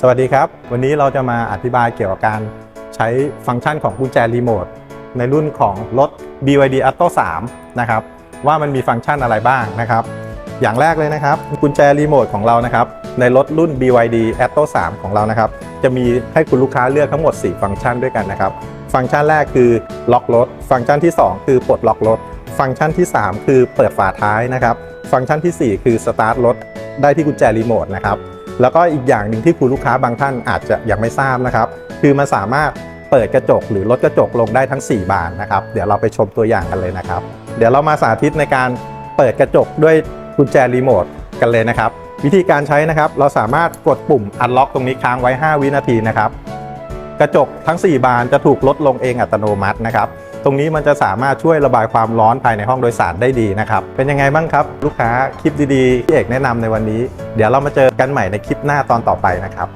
สวัสดีครับ วันนี้เราจะมาอธิบายเกี่ยวกับการใช้ฟังก์ชันของกุญแจรีโมทในรุ่นของรถ BYD Atto 3 นะครับ ว่ามันมีฟังก์ชันอะไรบ้างนะครับ อย่างแรกเลยนะครับ กุญแจรีโมทของเรานะครับ ในรถรุ่น BYD Atto 3 ของเรานะครับ จะมีให้คุณลูกค้าเลือกทั้งหมด 4 ฟังก์ชันด้วยกันนะครับ ฟังก์ชันแรกคือล็อกรถ ฟังก์ชันที่ 2 คือปลดล็อกรถ ฟังก์ชันที่ 3 คือเปิดฝาท้ายนะครับ ฟังก์ชันทีสี่4 คือสตาร์ทรถได้ที่กุญแจรีโมทนะครับ แล้วก็อีกอย่างหนึ่งที่คุณลูกค้าบางท่านอาจจะยังไม่ทราบนะครับ คือมันสามารถเปิดกระจกหรือลดกระจกลงได้ทั้ง 4 บานนะครับ เดี๋ยวเราไปชมตัวอย่างกันเลยนะครับ เดี๋ยวเรามาสาธิตในการเปิดกระจกด้วยกุญแจรีโมทกันเลยนะครับ วิธีการใช้นะครับ เราสามารถกดปุ่ม unlock ตรงนี้ค้างไว้ 5 วินาทีนะครับ กระจกทั้ง 4 บานจะถูกลดลงเองอัตโนมัตินะครับ ตรงนี้มันจะสามารถช่วยระบายความร้อนภายในห้องโดยสารได้ดีนะครับ เป็นยังไงบ้างครับ ลูกค้าคลิปดีๆที่เอกแนะนำในวันนี้ เดี๋ยวเรามาเจอกันใหม่ในคลิปหน้าตอนต่อไปนะครับ